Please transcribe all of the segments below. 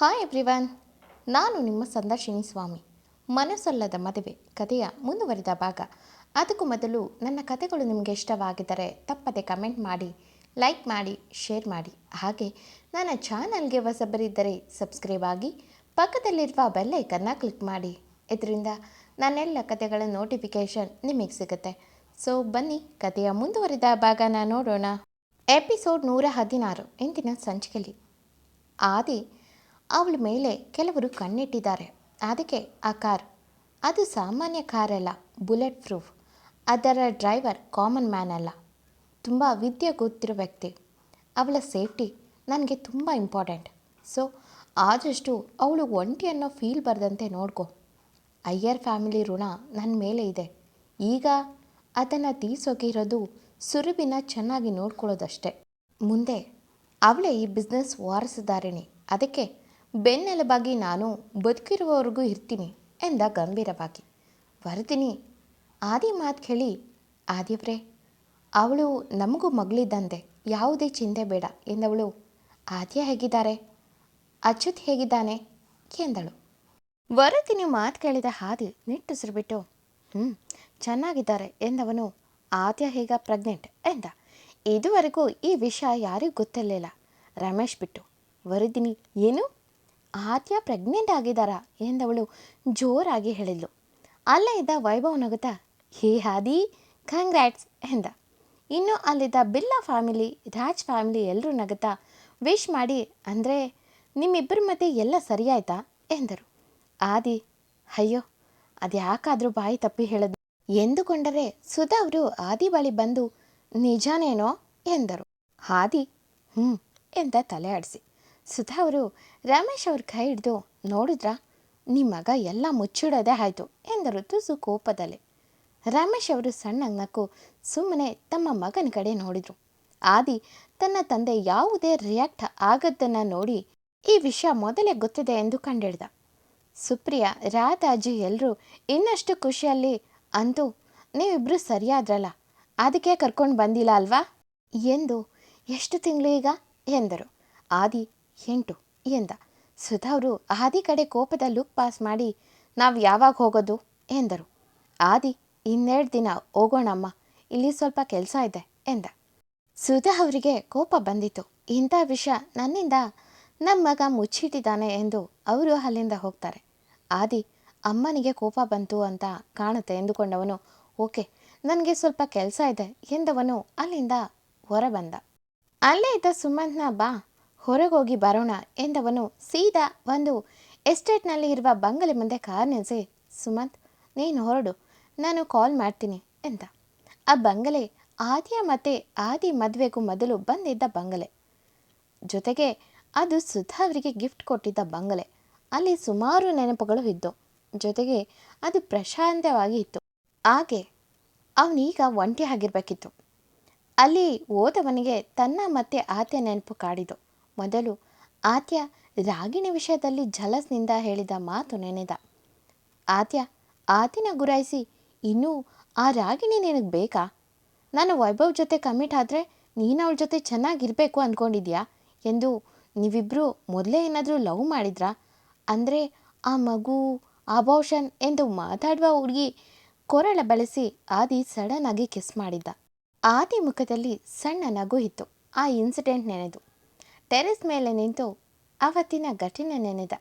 Hi everyone ನಾನು ನಿಮ್ಮ ಸಂದರ್ಶಿನಿ ಸ್ವಾಮಿ. ಮನಸ್ಸಲ್ಲದ ಮದುವೆ, ಕಥೆಯ ಮುಂದುವರಿದ ಭಾಗ. ಅದಕ್ಕೂ ಮೊದಲು ನನ್ನ ಕಥೆಗಳು ನಿಮಗೆ ಇಷ್ಟವಾಗಿದ್ದರೆ ತಪ್ಪದೆ ಕಮೆಂಟ್ ಮಾಡಿ ಲೈಕ್ ಮಾಡಿ ಶೇರ್ ಮಾಡಿ. ಹಾಗೆ ನನ್ನ ಚಾನಲ್ಗೆ ಹೊಸಬರಿದ್ದರೆ ಸಬ್ಸ್ಕ್ರೈಬ್ ಆಗಿ, ಪಕ್ಕದಲ್ಲಿರುವ ಬೆಲ್ಲೈಕನ್ನ ಕ್ಲಿಕ್ ಮಾಡಿ. ಇದರಿಂದ ನನ್ನೆಲ್ಲ ಕಥೆಗಳ ನೋಟಿಫಿಕೇಷನ್ ನಿಮಗೆ ಸಿಗುತ್ತೆ. ಸೊ ಬನ್ನಿ, ಕಥೆಯ ಮುಂದುವರಿದ ಭಾಗನ ನೋಡೋಣ. ಎಪಿಸೋಡ್ ನೂರ ಹದಿನಾರು, ಇಂದಿನ ಸಂಚಿಕೆಯಲ್ಲಿ ಆದಿ ಅವಳ ಮೇಲೆ ಕೆಲವರು ಕಣ್ಣಿಟ್ಟಿದ್ದಾರೆ. ಅದಕ್ಕೆ ಆ ಕಾರ್. ಅದು ಸಾಮಾನ್ಯ ಕಾರಲ್ಲ ಬುಲೆಟ್ ಪ್ರೂಫ್. ಅದರ ಡ್ರೈವರ್ ಕಾಮನ್ ಮ್ಯಾನ್ ಅಲ್ಲ. ತುಂಬ ವಿದ್ಯೆ ಗೊತ್ತಿರೋ ವ್ಯಕ್ತಿ. ಅವಳ ಸೇಫ್ಟಿ ನನಗೆ ತುಂಬ ಇಂಪಾರ್ಟೆಂಟ್. ಸೊ, ಆದಷ್ಟು ಅವಳು ಒಂಟಿ ಅನ್ನೋ ಫೀಲ್ ಬರದಂತೆ ನೋಡ್ಕೊ. ಅಯ್ಯರ್ ಫ್ಯಾಮಿಲಿ ಋಣ ನನ್ನ ಮೇಲೆ ಇದೆ. ಈಗ ಅದನ್ನು ತೀರ್ಸೋಕೆ ಇರೋದು ಸುರುಬಿನ ಚೆನ್ನಾಗಿ ನೋಡ್ಕೊಳ್ಳೋದಷ್ಟೇ. ಮುಂದೆ ಅವಳೇ ಈ ಬಿಸ್ನೆಸ್ ವಾರಸುದಾರಿಣಿ. ಅದಕ್ಕೆ ಬೆನ್ನೆಲುಬಾಗಿ ನಾನು ಬದುಕಿರುವವರೆಗೂ ಇರ್ತೀನಿ ಎಂದ ಗಂಭೀರವಾಗಿ. ವರದಿನಿ, ಆದಿ ಮಾತು ಕೇಳಿ ಆದಿವ್ರೆ, ಅವಳು ನಮಗೂ ಮಗಳಿದ್ದಂತೆ, ಯಾವುದೇ ಚಿಂತೆ ಬೇಡ ಎಂದವಳು. ಆದ್ಯ ಹೇಗಿದ್ದಾರೆ? ಅಚ್ಯುತ್ ಹೇಗಿದ್ದಾನೆ? ಎಂದಳು. ವರದಿನಿ ಮಾತು ಕೇಳಿದ ಹಾದಿ ನಿಟ್ಟುಸಿರುಬಿಟ್ಟು ಹ್ಞೂ ಚೆನ್ನಾಗಿದ್ದಾರೆ ಎಂದವನು. ಆದ್ಯ ಹೇಗ ಪ್ರೆಗ್ನೆಂಟ್? ಎಂದ. ಇದುವರೆಗೂ ಈ ವಿಷಯ ಯಾರಿಗೂ ಗೊತ್ತಿರಲಿಲ್ಲ. ರಮೇಶ್ ಬಿಟ್ಟು, ವರದಿನಿ, ಏನು? ಆದ್ಯ ಪ್ರೆಗ್ನೆಂಟ್ ಆಗಿದ್ದಾರಾ ಎಂದವಳು ಜೋರಾಗಿ ಹೇಳಿದ್ಲು. ಅಲ್ಲೇ ಇದ್ದ ವೈಭವ್ ನಗುತ್ತಾ, ಹೇ ಹಾದಿ ಕಂಗ್ರ್ಯಾಟ್ಸ್ ಎಂದ. ಇನ್ನು ಅಲ್ಲಿದ್ದ ಬಿಲ್ಲಾ ಫ್ಯಾಮಿಲಿ ರಾಜ್ ಫ್ಯಾಮಿಲಿ ಎಲ್ಲರೂ ನಗುತ್ತಾ ವಿಶ್ ಮಾಡಿ ಅಂದರೆ ನಿಮ್ಮಿಬ್ಬರ ಮಧ್ಯೆ ಎಲ್ಲ ಸರಿಯಾಯ್ತಾ ಎಂದರು. ಆದಿ, ಅಯ್ಯೋ, ಅದ್ಯಾಕಾದರೂ ಬಾಯಿ ತಪ್ಪಿ ಹೇಳದು. ಎಂದುಕೊಂಡರೆ ಸುಧಾ ಅವರು ಆದಿ ಬಳಿ ಬಂದು, ನಿಜಾನೇನೋ ಎಂದರು. ಆದಿ ಹ್ಞೂ ಎಂದ ತಲೆ ಆಡಿಸಿ. ಸುಧಾ ಅವರು, ರಮೇಶ್ ಅವ್ರ ಕೈ ಹಿಡಿದು ನೋಡಿದ್ರಾ ನಿಮ್ಮ ಮಗ ಎಲ್ಲ ಮುಚ್ಚಿಡೋದೇ ಆಯಿತು, ಎಂದರು ತುಸು ಕೋಪದಲ್ಲಿ. ರಮೇಶ್ ಅವರು ಸಣ್ಣ ನಕ್ಕು ಸುಮ್ಮನೆ ತಮ್ಮ ಮಗನ ಕಡೆ ನೋಡಿದ್ರು. ಆದಿ ತನ್ನ ತಂದೆ ಯಾವುದೇ ರಿಯಾಕ್ಟ್ ಆಗದ್ದನ್ನು ನೋಡಿ ಈ ವಿಷಯ ಮೊದಲೇ ಗೊತ್ತಿದೆ ಎಂದು ಕಂಡಿಡ್ದ ಸುಪ್ರಿಯಾ, ರಾಧಾಜಿ ಎಲ್ಲರೂ ಇನ್ನಷ್ಟು ಖುಷಿಯಲ್ಲಿ ಅಂತೂ ನೀವಿಬ್ಬರು ಸರಿಯಾದ್ರಲ್ಲ, ಅದಕ್ಕೆ ಕರ್ಕೊಂಡು ಬಂದಿಲ್ಲ ಅಲ್ವಾ? ಎಂದು ಎಷ್ಟು ತಿಂಗಳು ಈಗ? ಎಂದರು. ಆದಿ ಎಂಟು ಎಂದ. ಸುಧಾ ಅವರು ಆದಿ ಕಡೆ ಕೋಪದ ಲುಕ್ ಪಾಸ್ ಮಾಡಿ, ನಾವು ಯಾವಾಗ ಹೋಗೋದು? ಎಂದರು. ಆದಿ, ಇನ್ನೆರಡು ದಿನ ಹೋಗೋಣಮ್ಮ, ಇಲ್ಲಿ ಸ್ವಲ್ಪ ಕೆಲಸ ಇದೆ, ಎಂದ. ಸುಧಾ ಅವರಿಗೆ ಕೋಪ ಬಂದಿತು ಇಂಥ ವಿಷಯ ನನ್ನಿಂದ ನಮ್ಮ ಮಗ ಮುಚ್ಚಿಟ್ಟಿದ್ದಾನೆ ಎಂದು ಅವರು ಅಲ್ಲಿಂದ ಹೋಗ್ತಾರೆ. ಆದಿ, ಅಮ್ಮನಿಗೆ ಕೋಪ ಬಂತು ಅಂತ ಕಾಣುತ್ತೆ, ಎಂದುಕೊಂಡವನು. ಓಕೆ, ನನಗೆ ಸ್ವಲ್ಪ ಕೆಲಸ ಇದೆ, ಎಂದವನು ಅಲ್ಲಿಂದ ಹೊರಬಂದ ಅಲ್ಲೇ ಇದ್ದ ಸುಮಂತ್ನ ಬಾ ಹೊರಗೋಗಿ ಬರೋಣ ಎಂದವನು ಸೀದಾ ಒಂದು ಎಸ್ಟೇಟ್ನಲ್ಲಿ ಇರುವ ಬಂಗಲೆ ಮುಂದೆ ಕಾರ್ ನಿಲ್ಲಿಸಿ ಸುಮಂತ್, ನೀನು ಹೊರಡು, ನಾನು ಕಾಲ್ ಮಾಡ್ತೀನಿ, ಎಂದ. ಆ ಬಂಗಲೆ ಆದಿಯ ಮತ್ತೆ ಆದಿ ಮದುವೆಗೂ ಮೊದಲು ಬಂದಿದ್ದ ಬಂಗಲೆ. ಜೊತೆಗೆ ಅದು ಸುಧಾ ಅವರಿಗೆ ಗಿಫ್ಟ್ ಕೊಟ್ಟಿದ್ದ ಬಂಗಲೆ. ಅಲ್ಲಿ ಸುಮಾರು ನೆನಪುಗಳು ಇದ್ದು, ಜೊತೆಗೆ ಅದು ಪ್ರಶಾಂತವಾಗಿ ಇತ್ತು. ಹಾಗೆ ಅವನೀಗ ಒಂಟಿ ಆಗಿರ್ಬೇಕಿತ್ತು. ಅಲ್ಲಿ ಓದವನಿಗೆ ತನ್ನ ಮತ್ತೆ ಆತ ನೆನಪು ಕಾಡಿದು ಮೊದಲು ಆತ್ಯ ರಾಗಿಣಿ ವಿಷಯದಲ್ಲಿ ಝಲಸ್ನಿಂದ ಹೇಳಿದ ಮಾತು ನೆನೆದ. ಆತ್ಯ, ಆತಿನ ಗುರಾಯಿಸಿ, ಇನ್ನೂ ಆ ರಾಗಿಣಿ ನಿನಗೆ ಬೇಕಾ? ನಾನು ವೈಭವ್ ಜೊತೆ ಕಮಿಟ್ ಆದರೆ ನೀನು ಅವಳ ಜೊತೆ ಚೆನ್ನಾಗಿರಬೇಕು ಅಂದ್ಕೊಂಡಿದ್ಯಾ ಎಂದು ನೀವಿಬ್ಬರು ಮೊದಲೇ ಏನಾದರೂ ಲವ್ ಮಾಡಿದ್ರಾ? ಅಂದರೆ ಆ ಮಗು ಅಬಾರ್ಷನ್ ಎಂದು ಮಾತಾಡುವ ಹುಡುಗಿ ಕೊರಳ ಬಳಸಿ ಆದಿ ಸಡನ್ ಆಗಿ ಕಿಸ್ ಮಾಡಿದ್ದ. ಆದಿ ಮುಖದಲ್ಲಿ ಸಣ್ಣ ನಗು ಇತ್ತು. ಆ ಇನ್ಸಿಡೆಂಟ್ ನೆನೆದು. ಟೆರೆಸ್ ಮೇಲೆ ನಿಂತು ಅವತ್ತಿನ ಘಟನೆ ನೆನೆದ.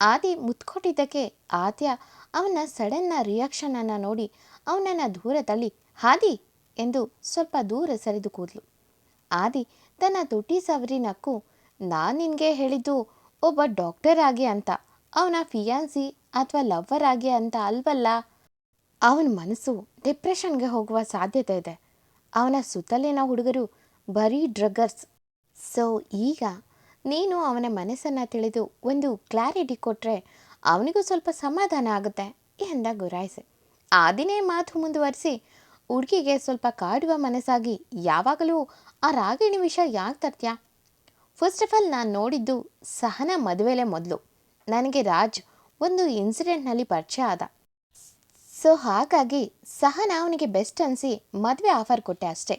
ಆದಿ ಮುತ್ಕೊಟ್ಟಿದ್ದಕ್ಕೆ ಆದ್ಯ ಅವನ ಸಡನ್ನ ರಿಯಾಕ್ಷನನ್ನು ನೋಡಿ ಅವನನ್ನು ದೂರದಲ್ಲಿ ಹಾದಿ ಎಂದು ಸ್ವಲ್ಪ ದೂರ ಸರಿದು ಕೂದಲು. ಆದಿ ತನ್ನ ತುಟಿ ಸವರಿ ನಕ್ಕು, ನಾನು ನಿನಗೆ ಹೇಳಿದ್ದು ಒಬ್ಬ ಡಾಕ್ಟರ್ ಆಗಿ ಅಂತ, ಅವನ ಫಿಯಾನ್ಸಿ ಅಥವಾ ಲವ್ವರ್ ಆಗಿ ಅಂತ ಅಲ್ವಲ್ಲ? ಅವನ ಮನಸ್ಸು ಡಿಪ್ರೆಷನ್ಗೆ ಹೋಗುವ ಸಾಧ್ಯತೆ ಇದೆ. ಅವನ ಸುತ್ತಲಿನ ಹುಡುಗರು ಬರೀ ಡ್ರಗ್ಗರ್ಸ್ ಸೊ ಈಗ ನೀನು ಅವನ ಮನಸ್ಸನ್ನು ತಿಳಿದು ಒಂದು ಕ್ಲಾರಿಟಿ ಕೊಟ್ಟರೆ ಅವನಿಗೂ ಸ್ವಲ್ಪ ಸಮಾಧಾನ ಆಗುತ್ತೆ ಎಂದ ಗುರಾಯಿಸೆ. ಆದಿನೇ ಮಾತು ಮುಂದುವರಿಸಿ ಹುಡುಗಿಗೆ ಸ್ವಲ್ಪ ಕಾಡುವ ಮನಸ್ಸಾಗಿ ಯಾವಾಗಲೂ ಆ ರಾಗಿಣಿ ವಿಷಯ ಯಾಕೆ ತರ್ತ್ಯಾ? ಫಸ್ಟ್ ಆಫ್ ಆಲ್ ನಾನು ನೋಡಿದ್ದು ಸಹನ ಮದುವೆಲೆ ಮೊದಲು. ನನಗೆ ರಾಜ್ ಒಂದು ಇನ್ಸಿಡೆಂಟ್ನಲ್ಲಿ ಪರಿಚಯ ಆದ. ಸೊ ಹಾಗಾಗಿ ಸಹನ ಅವನಿಗೆ ಬೆಸ್ಟ್ ಅನಿಸಿ ಮದುವೆ ಆಫರ್ ಕೊಟ್ಟೆ ಅಷ್ಟೇ.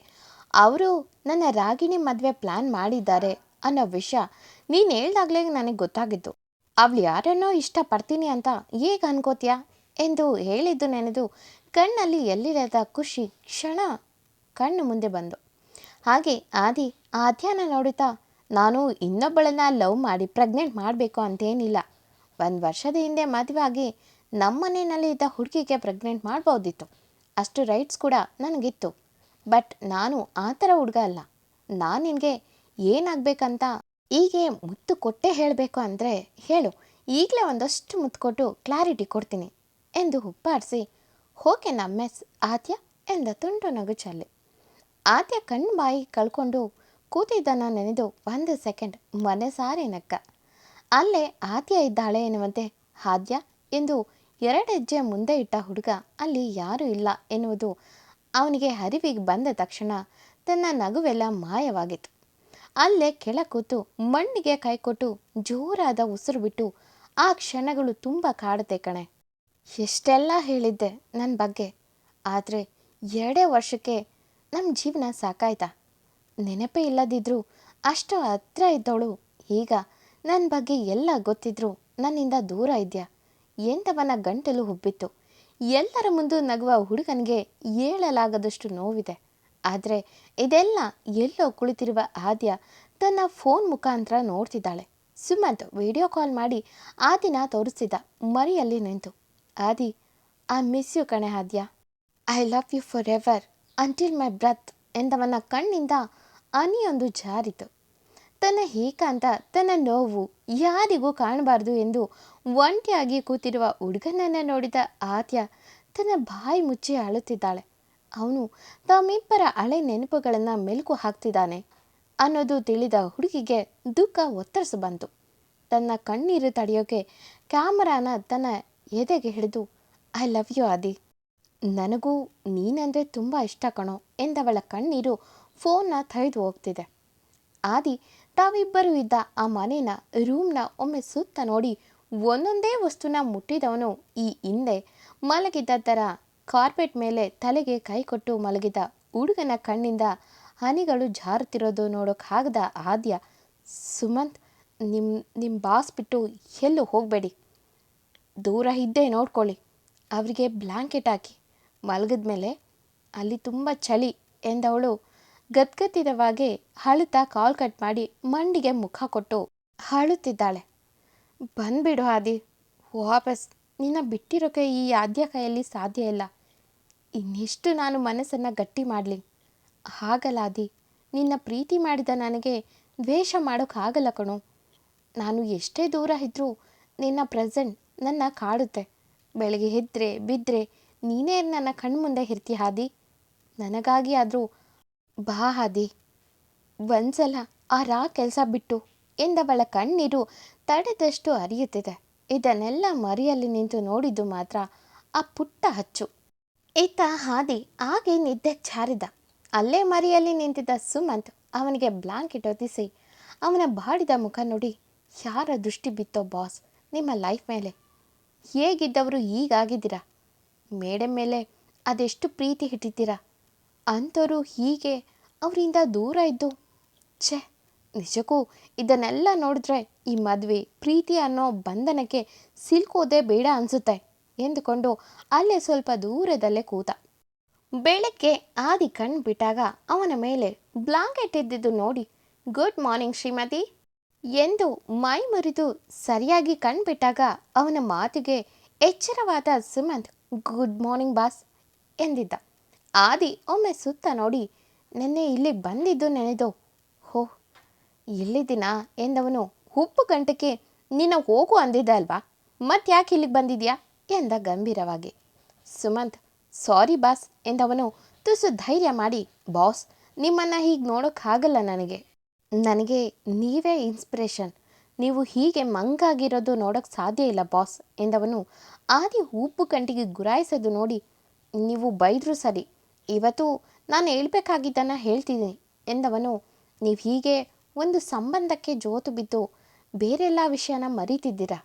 ಅವರು ನನ್ನ ರಾಗಿಣಿ ಮದುವೆ ಪ್ಲ್ಯಾನ್ ಮಾಡಿದ್ದಾರೆ ಅನ್ನೋ ವಿಷಯ ನೀನು ಹೇಳ್ದಾಗಲೇ ನನಗೆ ಗೊತ್ತಾಗಿದ್ದು. ಅವಳು ಯಾರನ್ನೋ ಇಷ್ಟಪಡ್ತೀನಿ ಅಂತ ಹೇಗೆ ಅನ್ಕೋತೀಯಾ ಎಂದು ಹೇಳಿದ್ದು ನೆನೆದು ಕಣ್ಣಲ್ಲಿ ಎಲ್ಲಿರದ ಖುಷಿ ಕ್ಷಣ ಕಣ್ಣು ಮುಂದೆ ಬಂದು. ಹಾಗೆ ಆದಿ ಆದ್ಯಾನ ನೋಡುತ್ತಾ, ನಾನು ಇನ್ನೊಬ್ಬಳನ್ನ ಲವ್ ಮಾಡಿ ಪ್ರೆಗ್ನೆಂಟ್ ಮಾಡಬೇಕು ಅಂತೇನಿಲ್ಲ. ಒಂದು ವರ್ಷದ ಹಿಂದೆ ಮದುವೆ ಆಗಿ ನಮ್ಮ ಮನೆಯಲ್ಲಿ ಇದ್ದ ಹುಡುಗಿಗೆ ಪ್ರೆಗ್ನೆಂಟ್ ಮಾಡ್ಬೋದಿತ್ತು. ಅಷ್ಟು ರೈಟ್ಸ್ ಕೂಡ ನನಗಿತ್ತು. ಬಟ್ ನಾನು ಆ ಥರ ಹುಡುಗ ಅಲ್ಲ. ನಾನು ನಿನಗೆ ಏನಾಗಬೇಕಂತ ಹೀಗೆ ಮುತ್ತು ಕೊಟ್ಟೆ ಹೇಳಬೇಕು ಅಂದರೆ ಹೇಳು. ಈಗಲೇ ಒಂದಷ್ಟು ಮುತ್ತು ಕೊಟ್ಟು ಕ್ಲಾರಿಟಿ ಕೊಡ್ತೀನಿ ಎಂದು ಹುಪ್ಪಾಡಿಸಿ, ಹೋಕೆ ನಮ್ಮೆಸ್ ಆದ್ಯ ಎಂದ ತುಂಡು ನಗು ಚಲ್ಲಿ. ಆದ್ಯ ಕಣ್ಣು ಬಾಯಿ ಕಳ್ಕೊಂಡು ಕೂತಿದ್ದನ್ನು ನೆನೆದು ಒಂದು ಸೆಕೆಂಡ್ ಮನೆ ಸಾರಿ ನಕ್ಕ ಅಲ್ಲೇ ಆದ್ಯ ಇದ್ದಾಳೆ ಎನ್ನುವಂತೆ, ಆದ್ಯ? ಎಂದು ಎರಡು ಹೆಜ್ಜೆ ಮುಂದೆ ಇಟ್ಟ ಹುಡುಗ ಅಲ್ಲಿ ಯಾರೂ ಇಲ್ಲ ಎನ್ನುವುದು ಅವನಿಗೆ ಅರಿವಿಗೆ ಬಂದ ತಕ್ಷಣ ತನ್ನ ನಗುವೆಲ್ಲ ಮಾಯವಾಗಿತ್ತು. ಅಲ್ಲೇ ಕೆಳ ಕೂತು ಮಣ್ಣಿಗೆ ಕೈಕೊಟ್ಟು ಜೋರಾದ ಉಸಿರು ಬಿಟ್ಟು ಆ ಕ್ಷಣಗಳು ತುಂಬ ಕಾಡುತ್ತೆ ಕಣೆ. ಎಷ್ಟೆಲ್ಲ ಹೇಳಿದ್ದೆ ನನ್ನ ಬಗ್ಗೆ. ಆದರೆ ಎರಡೇ ವರ್ಷಕ್ಕೆ ನಮ್ಮ ಜೀವನ ಸಾಕಾಯ್ತಾ. ನೆನಪೇ ಇಲ್ಲದಿದ್ರೂ ಅಷ್ಟು ಹತ್ರ ಇದ್ದವಳು. ಈಗ ನನ್ನ ಬಗ್ಗೆ ಎಲ್ಲ ಗೊತ್ತಿದ್ರು ನನ್ನಿಂದ ದೂರ ಇದೆಯಾ? ಎಂಥವನ ಗಂಟಲು ಹುಬ್ಬಿತ್ತು. ಎಲ್ಲರ ಮುಂದೆ ನಗುವ ಹುಡುಗನಿಗೆ ಹೇಳಲಾಗದಷ್ಟು ನೋವಿದೆ. ಆದರೆ ಇದೆಲ್ಲ ಎಲ್ಲೋ ಕುಳಿತಿರುವ ಆದ್ಯ ತನ್ನ ಫೋನ್ ಮುಖಾಂತರ ನೋಡ್ತಿದ್ದಾಳೆ. ಸುಮಂತ್ ವಿಡಿಯೋ ಕಾಲ್ ಮಾಡಿ ಆದಿನ ತೋರಿಸಿದ ಮರಿಯಲ್ಲಿ ನಿಂತು. ಆದಿ ಐ ಮಿಸ್ ಯು ಕಣೆ Aadya. I love you forever until my breath ಎಂದವನ ಕಣ್ಣಿಂದ ಅನಿಯೊಂದು ಜಾರಿತು. ತನ್ನ ಏಕಾಂತ, ತನ್ನ ನೋವು ಯಾರಿಗೂ ಕಾಣಬಾರದು ಎಂದು ಒಂಟಿಯಾಗಿ ಕೂತಿರುವ ಹುಡುಗನನ್ನು ನೋಡಿದ ಆದ್ಯ ತನ್ನ ಬಾಯಿ ಮುಚ್ಚಿ ಅಳುತ್ತಿದ್ದಾಳೆ. ಅವನು ತಮ್ಮಿಬ್ಬರ ಹಳೆ ನೆನಪುಗಳನ್ನು ಮೆಲುಕು ಹಾಕ್ತಿದ್ದಾನೆ ಅನ್ನೋದು ತಿಳಿದ ಹುಡುಗಿಗೆ ದುಃಖ ಒತ್ತರಿಸು ಬಂತು. ತನ್ನ ಕಣ್ಣೀರು ತಡೆಯೋಕೆ ಕ್ಯಾಮರಾನ ತನ್ನ ಎದೆಗೆ ಹಿಡಿದು ಐ ಲವ್ ಯು ಆದಿ. ನನಗೂ ನೀನಂದರೆ ತುಂಬ ಇಷ್ಟ ಕಣೋ ಎಂದವಳ ಕಣ್ಣೀರು ಫೋನ್ನ ತೆಗೆದು ಹೋಗ್ತಿದೆ. ಆದಿ ತಾವಿಬ್ಬರು ಇದ್ದ ಆ ಮನೇನ ರೂಮ್ನ ಒಮ್ಮೆ ಸುತ್ತ ನೋಡಿ ಒಂದೊಂದೇ ವಸ್ತುನ ಮುಟ್ಟಿದವನು ಈ ಹಿಂದೆ. ಮಲಗಿದ್ದ ಥರ ಕಾರ್ಪೆಟ್ ಮೇಲೆ ತಲೆಗೆ ಕೈ ಕೊಟ್ಟು ಮಲಗಿದ ಹುಡುಗನ ಕಣ್ಣಿಂದ ಹನಿಗಳು ಜಾರುತ್ತಿರೋದು ನೋಡೋಕ್ಕಾಗದ ಆದ್ಯ, ಸುಮಂತ್ ನಿಮ್ಮ ನಿಮ್ಮ ಬಾಸ್ ಬಿಟ್ಟು ಎಲ್ಲೂ ಹೋಗಬೇಡಿ. ದೂರ ಇದ್ದೇ ನೋಡ್ಕೊಳ್ಳಿ. ಅವರಿಗೆ ಬ್ಲ್ಯಾಂಕೆಟ್ ಹಾಕಿ. ಮಲಗಿದ ಮೇಲೆ ಅಲ್ಲಿ ತುಂಬ ಚಳಿ, ಎಂದವಳು ಗದ್ಗದಿದವಾಗೆ ಅಳುತ್ತಾ ಕಾಲ್ ಕಟ್ ಮಾಡಿ ಮಂಡಿಗೆ ಮುಖ ಕೊಟ್ಟು ಅಳುತ್ತಿದ್ದಾಳೆ. ಬಂದ್ಬಿಡು ಆದಿ, ವಾಪಸ್. ನಿನ್ನ ಬಿಟ್ಟಿರೋಕೆ ಈ ಆದ್ಯ ಕೈಯಲ್ಲಿ ಸಾಧ್ಯ ಇಲ್ಲ. ಇನ್ನಿಷ್ಟು ನಾನು ಮನಸ್ಸನ್ನು ಗಟ್ಟಿ ಮಾಡಲಿ. ಹಾಗಲ್ಲ ಆದಿ, ನಿನ್ನ ಪ್ರೀತಿ ಮಾಡಿದ ನನಗೆ ದ್ವೇಷ ಮಾಡೋಕ್ಕಾಗಲ್ಲ ಕಣು. ನಾನು ಎಷ್ಟೇ ದೂರ ಇದ್ದರೂ ನಿನ್ನ ಪ್ರೆಸೆಂಟ್ ನನ್ನ ಕಾಡುತ್ತೆ. ಬೆಳಗ್ಗೆ ಎದ್ದರೆ ಬಿದ್ದರೆ ನೀನೇ ನನ್ನ ಕಣ್ಮುಂದೆ ಇರ್ತೀಯ ಹಾದಿ ನನಗಾಗಿ ಆದರೂ ಬಾ ಹಾದಿ ಒಂದ್ಸಲ ಆ ರಾ ಕೆಲಸ ಬಿಟ್ಟು ಎಂದವಳ ಕಣ್ಣೀರು ತಡೆದಷ್ಟು ಹರಿಯುತ್ತಿದೆ ಇದನ್ನೆಲ್ಲ ಮರಿಯಲ್ಲಿ ನಿಂತು ನೋಡಿದ್ದು ಮಾತ್ರ ಆ ಪುಟ್ಟ ಹಚ್ಚು. ಈತ ಹಾದಿ ಹಾಗೆ ನಿದ್ದೆ ಚಾರಿದ. ಅಲ್ಲೇ ಮರಿಯಲ್ಲಿ ನಿಂತಿದ್ದ ಸುಮಂತ್ ಅವನಿಗೆ ಬ್ಲಾಂಕೆಟ್ ಒದಿಸಿ ಅವನ ಬಾಡಿದ ಮುಖ ನೋಡಿ, ಯಾರ ದೃಷ್ಟಿ ಬಿತ್ತೋ ಬಾಸ್, ನಿಮ್ಮ ಲೈಫ್ ಮೇಲೆ? ಹೇಗಿದ್ದವರು ಹೀಗಾಗಿದ್ದೀರಾ? ಮೇಡಮ್ ಮೇಲೆ ಅದೆಷ್ಟು ಪ್ರೀತಿ ಇಟ್ಟಿದ್ದೀರಾ? ಅಂಥವರು ಹೀಗೆ ಅವರಿಂದ ದೂರ ಇದ್ದು, ಛೇ, ನಿಜಕ್ಕೂ ಇದನ್ನೆಲ್ಲ ನೋಡಿದ್ರೆ ಈ ಮದುವೆ, ಪ್ರೀತಿ ಅನ್ನೋ ಬಂಧನಕ್ಕೆ ಸಿಲ್ಕೋದೇ ಬೇಡ ಅನಿಸುತ್ತೆ ಎಂದುಕೊಂಡು ಅಲ್ಲೇ ಸ್ವಲ್ಪ ದೂರದಲ್ಲೇ ಕೂತ. ಬೆಳಗ್ಗೆ ಆದಿ ಕಣ್ಣು ಬಿಟ್ಟಾಗ ಅವನ ಮೇಲೆ ಬ್ಲಾಂಕೆಟ್ ಇದ್ದಿದ್ದು ನೋಡಿ, ಗುಡ್ ಮಾರ್ನಿಂಗ್ ಶ್ರೀಮತಿ ಎಂದು ಮೈ ಮುರಿದು ಸರಿಯಾಗಿ ಕಣ್ಬಿಟ್ಟಾಗ ಅವನ ಮಾತಿಗೆ ಎಚ್ಚರವಾದ ಸುಮಂತ್, ಗುಡ್ ಮಾರ್ನಿಂಗ್ ಬಾಸ್ ಎಂದಿದ್ದ. ಆದಿ ಒಮ್ಮೆ ಸುತ್ತ ನೋಡಿ ನಿನ್ನೆ ಇಲ್ಲಿ ಬಂದಿದ್ದು ನೆನೆದು ಹೋ, ಇಲ್ಲಿದ್ದೀನಾ ಎಂದವನು ಉಪ್ಪು ಗಂಟಕ್ಕೆ ನಿನ್ನ ಹೋಗು ಅಂದಿದ್ದ ಅಲ್ವಾ? ಮತ್ತ್ಯಾಕೆ ಇಲ್ಲಿಗೆ ಬಂದಿದ್ಯಾ ಎಂದ ಗಂಭೀರವಾಗಿ. ಸುಮಂತ್, ಸಾರಿ ಬಾಸ್ ಎಂದವನು ತುಸು ಧೈರ್ಯ ಮಾಡಿ, ಬಾಸ್, ನಿಮ್ಮನ್ನು ಹೀಗೆ ನೋಡೋಕ್ಕಾಗಲ್ಲ ನನಗೆ. ನನಗೆ ನೀವೇ ಇನ್ಸ್ಪಿರೇಷನ್. ನೀವು ಹೀಗೆ ಮಂಗಾಗಿರೋದು ನೋಡೋಕ್ಕೆ ಸಾಧ್ಯ ಇಲ್ಲ ಬಾಸ್ ಎಂದವನು ಆದಿ ಉಪ್ಪು ಕಂಟಿಗೆ ಗುರಾಯಿಸೋದು ನೋಡಿ, ನೀವು ಬೈದರೂ ಸರಿ. ಇವತ್ತು ನಾನು ಹೇಳ್ಬೇಕಾಗಿದ್ದನ್ನು ಹೇಳ್ತಿದ್ದೀನಿ ಎಂದವನು, ನೀವು ಹೀಗೆ ಒಂದು ಸಂಬಂಧಕ್ಕೆ ಜೋತು ಬಿದ್ದು ಬೇರೆಲ್ಲ ವಿಷಯನ ಮರೀತಿದ್ದೀರಾ?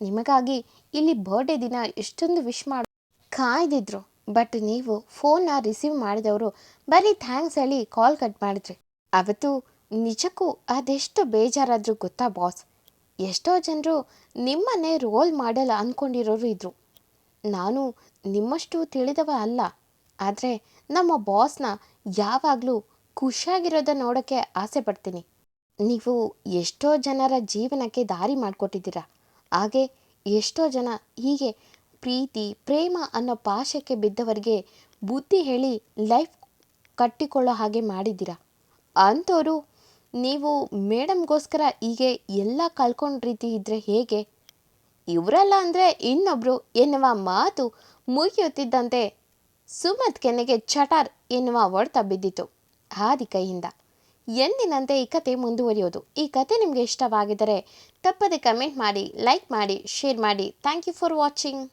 ನಿಮಗಾಗಿ ಇಲ್ಲಿ ಬರ್ಡೇ ದಿನ ಎಷ್ಟೊಂದು ವಿಶ್ ಮಾಡಿ ಕಾಯ್ದಿದ್ರು. ಬಟ್ ನೀವು ಫೋನ್ನ ರಿಸೀವ್ ಮಾಡಿದವರು ಬರೀ ಥ್ಯಾಂಕ್ಸ್ ಹೇಳಿ ಕಾಲ್ ಕಟ್ ಮಾಡಿದ್ರಿ. ಅವತ್ತು ನಿಜಕ್ಕೂ ಅದೆಷ್ಟು ಬೇಜಾರಾದರೂ ಗೊತ್ತಾ ಬಾಸ್ ಎಷ್ಟೋ ಜನರು ನಿಮ್ಮನ್ನೇ ರೋಲ್ ಮಾಡಲ್ ಅಂದ್ಕೊಂಡಿರೋರು ಇದ್ರು. ನಾನು ನಿಮ್ಮಷ್ಟು ತಿಳಿದವ ಅಲ್ಲ. ಆದರೆ ನಮ್ಮ ಬಾಸ್ನ ಯಾವಾಗಲೂ ಖುಷಿಯಾಗಿರೋದನ್ನ ನೋಡೋಕ್ಕೆ ಆಸೆ ಪಡ್ತೀನಿ. ನೀವು ಎಷ್ಟೋ ಜನರ ಜೀವನಕ್ಕೆ ದಾರಿ ಮಾಡಿಕೊಟ್ಟಿದ್ದೀರಾ. ಹಾಗೆ ಎಷ್ಟೋ ಜನ ಹೀಗೆ ಪ್ರೀತಿ, ಪ್ರೇಮ ಅನ್ನೋ ಪಾಶಕ್ಕೆ ಬಿದ್ದವರಿಗೆ ಬುದ್ಧಿ ಹೇಳಿ ಲೈಫ್ ಕಟ್ಟಿಕೊಳ್ಳೋ ಹಾಗೆ ಮಾಡಿದ್ದೀರಾ. ಅಂಥವರು ನೀವು ಮೇಡಮ್ಗೋಸ್ಕರ ಹೀಗೆ ಎಲ್ಲ ಕಳ್ಕೊಂಡ ರೀತಿ ಇದ್ದರೆ ಹೇಗೆ? ಇವರಲ್ಲ ಅಂದರೆ ಇನ್ನೊಬ್ಬರು ಎನ್ನುವ ಮಾತು ಮುಗಿಯುತ್ತಿದ್ದಂತೆ ಸುಮತ್ ಕೆನೆಗೆ ಚಟಾರ್ ಎನ್ನುವ ಹೊಡೆತ ಬಿದ್ದಿತು ಹಾದಿ ಕೈಯಿಂದ. ಎಂದಿನಂತೆ ಈ ಕತೆ ಮುಂದುವರಿಯೋದು. ಈ ಕತೆ ನಿಮಗೆ ಇಷ್ಟವಾಗಿದ್ದರೆ ತಪ್ಪದೆ ಕಮೆಂಟ್ ಮಾಡಿ, ಲೈಕ್ ಮಾಡಿ, ಶೇರ್ ಮಾಡಿ. Thank you for watching.